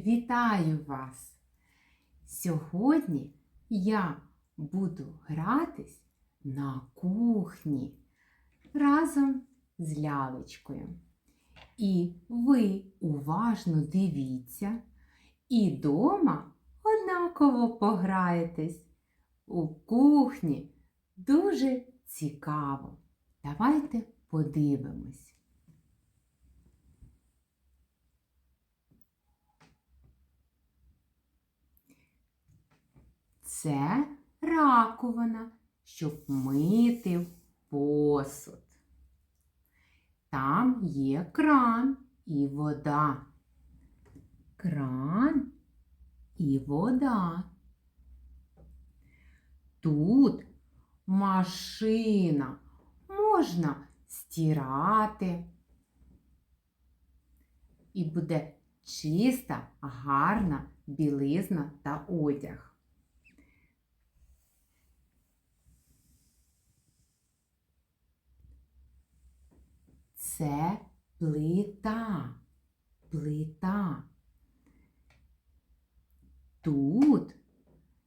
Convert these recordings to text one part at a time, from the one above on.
вітаю вас! Сьогодні я буду гратись на кухні разом з лялечкою. І ви уважно дивіться і дома однаково пограєтесь. У кухні дуже цікаво. Давайте подивимось. Це раковина, щоб мити посуд. Там є кран і вода. Кран і вода. Тут машина можна стирати. І буде чиста, гарна білизна та одяг. Це плита. Плита. Тут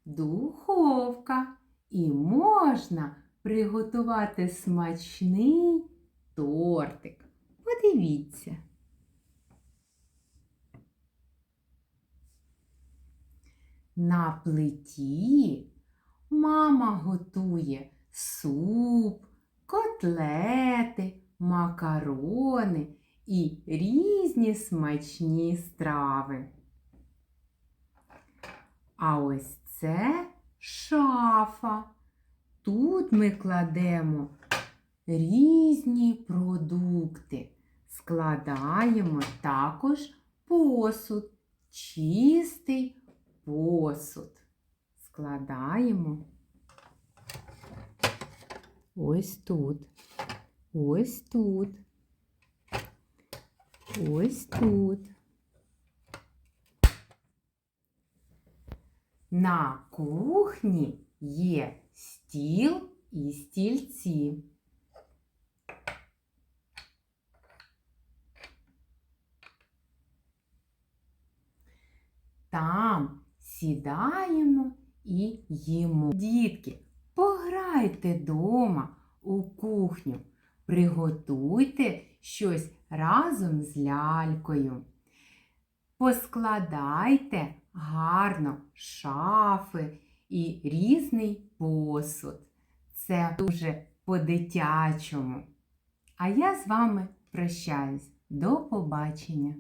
духовка і можна приготувати смачний тортик. Подивіться. На плиті мама готує суп, котлети, макарони і різні смачні страви. А ось це шафа. Тут ми кладемо різні продукти, складаємо також посуд, чистий посуд. Складаємо ось тут, ось тут, ось тут. На кухні є стіл і стільці. Там сідаємо і їмо. Дітки, пограйте дома у кухню, приготуйте щось разом з лялькою. Поскладайте гарно шафи і різний посуд. Це дуже по-дитячому. А я з вами прощаюсь. До побачення!